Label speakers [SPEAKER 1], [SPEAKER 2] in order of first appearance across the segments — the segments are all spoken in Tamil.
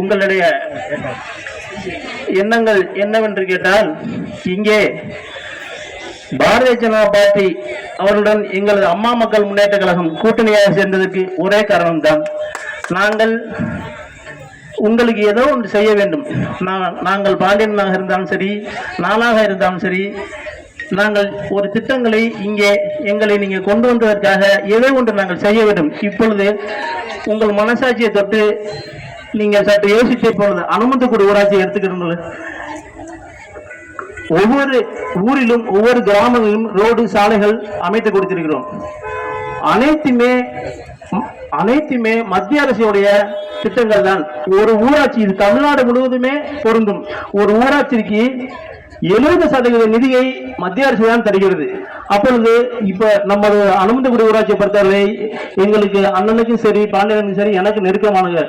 [SPEAKER 1] உங்களுடைய எண்ணங்கள் என்னவென்று கேட்டால் இங்கே பாரதிய ஜனதா பார்ட்டி அவர்களுடன் எங்களது அம்மா மக்கள் முன்னேற்ற கழகம் கூட்டணியாக சேர்ந்ததற்கு ஒரே காரணம்தான். நாங்கள் உங்களுக்கு ஏதோ ஒன்று செய்ய வேண்டும். நான் நாங்கள் பாண்டியனாக இருந்தாலும் சரி நானாக இருந்தாலும் சரி நாங்கள் ஒரு திட்டங்களை இங்கே எங்களை நீங்கள் கொண்டு வந்ததற்காக ஏதோ ஒன்று நாங்கள் செய்ய வேண்டும். இப்பொழுது உங்கள் மனசாட்சியை தொட்டு நீங்க சற்று யோசிச்சே போனது அனுமந்தக்குடி ஊராட்சி எடுத்துக்கிறீங்களே ஒவ்வொரு ஊரிலும் ஒவ்வொரு கிராமங்களிலும் ரோடு சாலைகள் அமைத்து கொடுத்திருக்கிறோம். அனைத்துமே அனைத்துமே மத்திய அரசுடைய திட்டங்கள் தான் ஒரு ஊராட்சி இது தமிழ்நாடு முழுவதுமே பொருந்தும். ஒரு ஊராட்சிக்கு எழுபது சதவீத நிதியை மத்திய அரசு தான் தருகிறது. அப்பொழுது இப்ப நமது அனுமந்தகுடி ஊராட்சியை பொறுத்தவரை எங்களுக்கு அண்ணனுக்கும் சரி பாண்டியனுக்கும் சரி எனக்கு நெருக்கமானங்க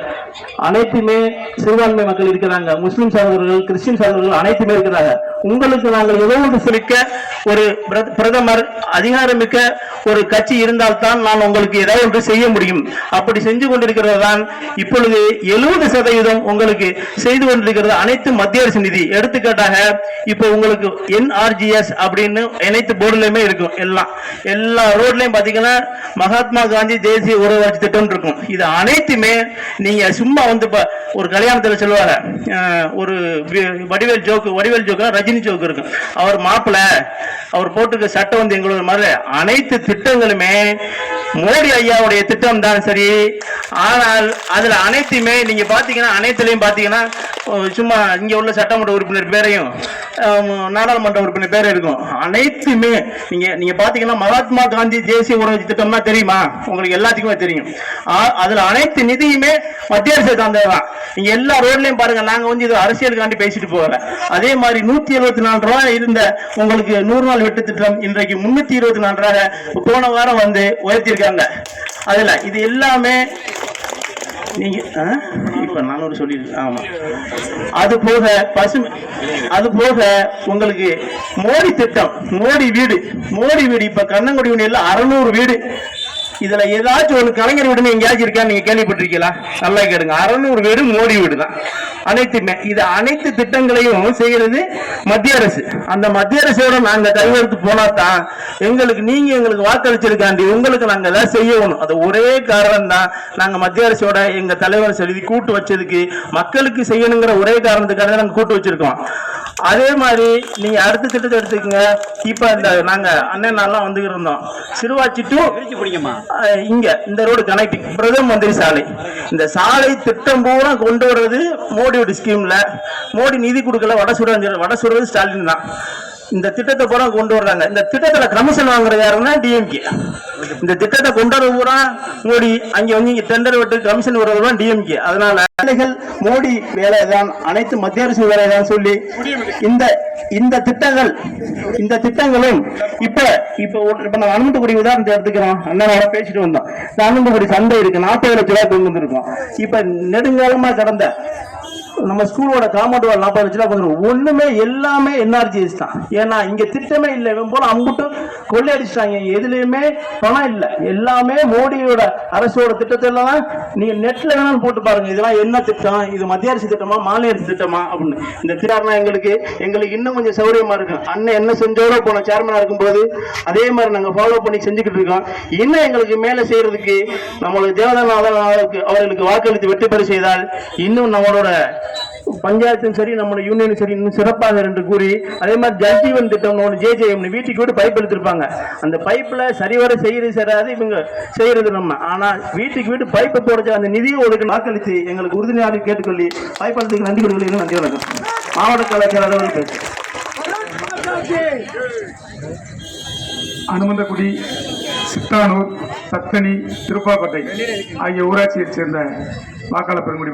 [SPEAKER 1] அனைத்துமே சிறுபான்மை மக்கள் இருக்கிறாங்க. முஸ்லிம் சகோதரர்கள் கிறிஸ்டின் சகோதரர்கள் அனைத்துமே இருக்கிறாங்க. உங்களுக்கு நாங்கள் ஏதோ ஒன்று ஒரு பிரதமர் அதிகாரமிக்க ஒரு கட்சி இருந்தால்தான் நான் உங்களுக்கு ஏதாவது ஒன்று செய்ய முடியும். அப்படி செஞ்சு கொண்டிருக்கிறது தான் இப்பொழுது எழுபது சதவீதம் உங்களுக்கு செய்து கொண்டிருக்கிறது அனைத்து மத்திய அரசு நிதி. எடுத்துக்காட்டாக இப்போ உங்களுக்கு என்ஆர்ஜிஎஸ் அப்படின்னு அனைத்து போர்டுலையுமே இருக்கும். எல்லாம் எல்லா ரோட்லையும் பார்த்தீங்கன்னா மகாத்மா காந்தி தேசிய ஊரகவளர்ச்சி திட்டம் இருக்கும். இது அனைத்துமே நீங்க சும்மா வந்து இப்போ ஒரு கல்யாணத்தில் சொல்லுவாங்க ஒரு Vadivel joke Vadivel joke Rajini joke இருக்கும். அவர் மாப்பிள்ள அவர் போட்டுக்க சட்டம் வந்து எங்களோட மாதிரி அனைத்து திட்டங்களுமே மோடி ஐயாவுடைய திட்டம் தான் சரி. ஆனால் அதில் அனைத்தையுமே நீங்கள் பார்த்தீங்கன்னா அனைத்துலேயும் பார்த்தீங்கன்னா சும்மா இங்கே உள்ள சட்டமன்ற உறுப்பினர் பேரையும் நாடாளுமன்ற உறுப்பினர் பேர் இருக்கும். அனைத்துமே நீங்க நீங்க பாத்தீங்கன்னா மகாத்மா காந்தி தேசிய உறவு திட்டம்னா தெரியுமா? உங்களுக்கு எல்லாத்துக்குமே தெரியும். ஆ- அதுல அனைத்து நிதியுமே மத்திய அரசு சார்ந்ததுதான் நீங்க எல்லா ரோட்லயும் பாருங்க நாங்க வந்து இது அரசியலுக்காண்டி பேசிட்டு போகல. அதே மாதிரி நூத்தி எழுபத்தி நாலு ரூபாய் இருந்த உங்களுக்கு நூறு நாள் வெட்டு திட்டம் இன்றைக்கு முன்னூத்தி இருபத்தி நாலு ரூபாய் போன வாரம் வந்து உயர்த்தியிருக்காங்க. அதுல இது எல்லாமே நீங்க ஆ? இப்ப நானூறு சொல்லி ஆமா. அது போக பசுமை அது போக உங்களுக்கு மோடி திட்டம் மோடி வீடு மோடி வீடு இப்ப கண்ணங்குடி யூனியன்ல அறுநூறு வீடு. இதுல ஏதாச்சும் ஒரு கலைஞர் வீடுன்னு எங்கேயாச்சும் இருக்கா நீங்க கேள்விப்பட்டிருக்கீங்களா? நல்லா கேடுங்க அறுநூறு வீடு மோடி வீடு தான் அனைத்துமே. இது அனைத்து திட்டங்களையும் செய்கிறது மத்திய அரசு. அந்த மத்திய அரசோட நாங்க கையெழுத்து போனா தான் எங்களுக்கு நீங்க எங்களுக்கு வாக்களிச்சிருக்காண்டி உங்களுக்கு நாங்க எல்லாம் செய்யணும். அது ஒரே காரணம் தான் நாங்க மத்திய அரசோட எங்க தலைவர் சொல்லி கூட்டு வச்சதுக்கு மக்களுக்கு செய்யணுங்கிற ஒரே காரணத்துக்காக தான் நாங்க கூட்டு வச்சிருக்கோம். அதே மாதிரி நீங்க அடுத்த திட்டத்தை எடுத்துக்கங்க. இப்ப இந்த நாங்க அண்ணன் நான்லாம் வந்துகிட்டு இருந்தோம். சிறுவாச்சி டு இங்க இந்த ரோடு கனெக்டிங் பிரதம மந்திரி சாலை. இந்த சாலை திட்டம் பூரா கொண்டு வர்றது மோடியோட ஸ்கீம்ல மோடி நிதி கொடுக்கல வட சுட வட சுடுறது ஸ்டாலின் தான். இந்த திட்டத்தை பூரா கொண்டு வர்றாங்க. இந்த திட்டத்துல கமிஷன் வாங்குறது யாருன்னா டிஎம்கே இந்த திட்டத்தை கொண்டு வர பூரா மோடி. அங்க வந்து இங்க டெண்டர் விட்டு கமிஷன் வர்றது டிஎம்கே அதனால வேலைகள் மோடி வேலை தான் அனைத்து மத்திய அரசு வேலை தான் சொல்லி இந்த இந்த திட்டங்கள் இந்த திட்டங்களும் இப்ப இப்ப இப்ப நம்ம அனுமதிக்குடி உதாரணத்தை எடுத்துக்கிறோம். அண்ணனோட பேசிட்டு வந்தோம். இந்த அனுமதிக்குடி சந்தை இருக்கு. நாற்பது லட்ச ரூபாய் கொண்டு வந்திருக்கோம். இப்ப நெடுங்காலமா கடந்த நம்ம ஸ்கூலோட காம்பவுண்ட் வால் நாற்பது லட்சம் ரூபாய் ஒண்ணுமே எல்லாமே என்ஆர்ஜிஎஸ் தான். ஏன்னா இங்க திட்டமே இல்லை. இவன் போல அம்புட்டு கொள்ளையடிச்சிட்டாங்க எதுலையுமே பணம் இல்லை. எல்லாமே மோடியோட அரசோட திட்டத்தெல்லாம் தான் நீங்க நெட்ல வேணாலும் போட்டு பாருங்க. இதெல்லாம் என்ன திட்டம்? இது மத்திய அரசு திட்டமா மாநில அரசு திட்டமா? அப்படின்னு. இந்த திட்டார்னா எங்களுக்கு எங்களுக்கு இன்னும் கொஞ்சம் சௌரியமா இருக்கும். அண்ணன் என்ன செஞ்சோட போன சேர்மனா இருக்கும்போது அதே மாதிரி நாங்க ஃபாலோ பண்ணி செஞ்சுக்கிட்டு இருக்கோம். இன்னும் எங்களுக்கு மேல செய்யறதுக்கு நம்மளுக்கு தேவதான அவர்களுக்கு வாக்களித்து வெற்றி பெற செய்தால் இன்னும் நம்மளோட பஞ்சாயத்தும் சரி நம்ம யூனியனும் சரி இன்னும் சிறப்பாக என்று கூறி அதே மாதிரி ஜல்ஜீவன் திட்டம் ஒன்று ஜேஜேஎம் வீட்டுக்கு வீடு பைப் எடுத்திருப்பாங்க. அந்த பைப்பில் சரிவர செய்யறது சரியாது இவங்க செய்யறது நம்ம. ஆனால் வீட்டுக்கு வீடு பைப்பை போடுறது அந்த நிதியை ஒதுக்கு வாக்களித்து எங்களுக்கு உறுதுணையாக கேட்டுக்கொள்ளி பைப் அளித்துக்கு நன்றி கொடுக்கல நன்றி வணக்கம். மாவட்ட கலாச்சார அளவில் பேசு
[SPEAKER 2] அனுமந்தகுடி சித்தானூர் சத்தனி திருப்பாக்கோட்டை ஆகிய ஊராட்சியைச் சேர்ந்த வாக்காளர் பெருங்குடி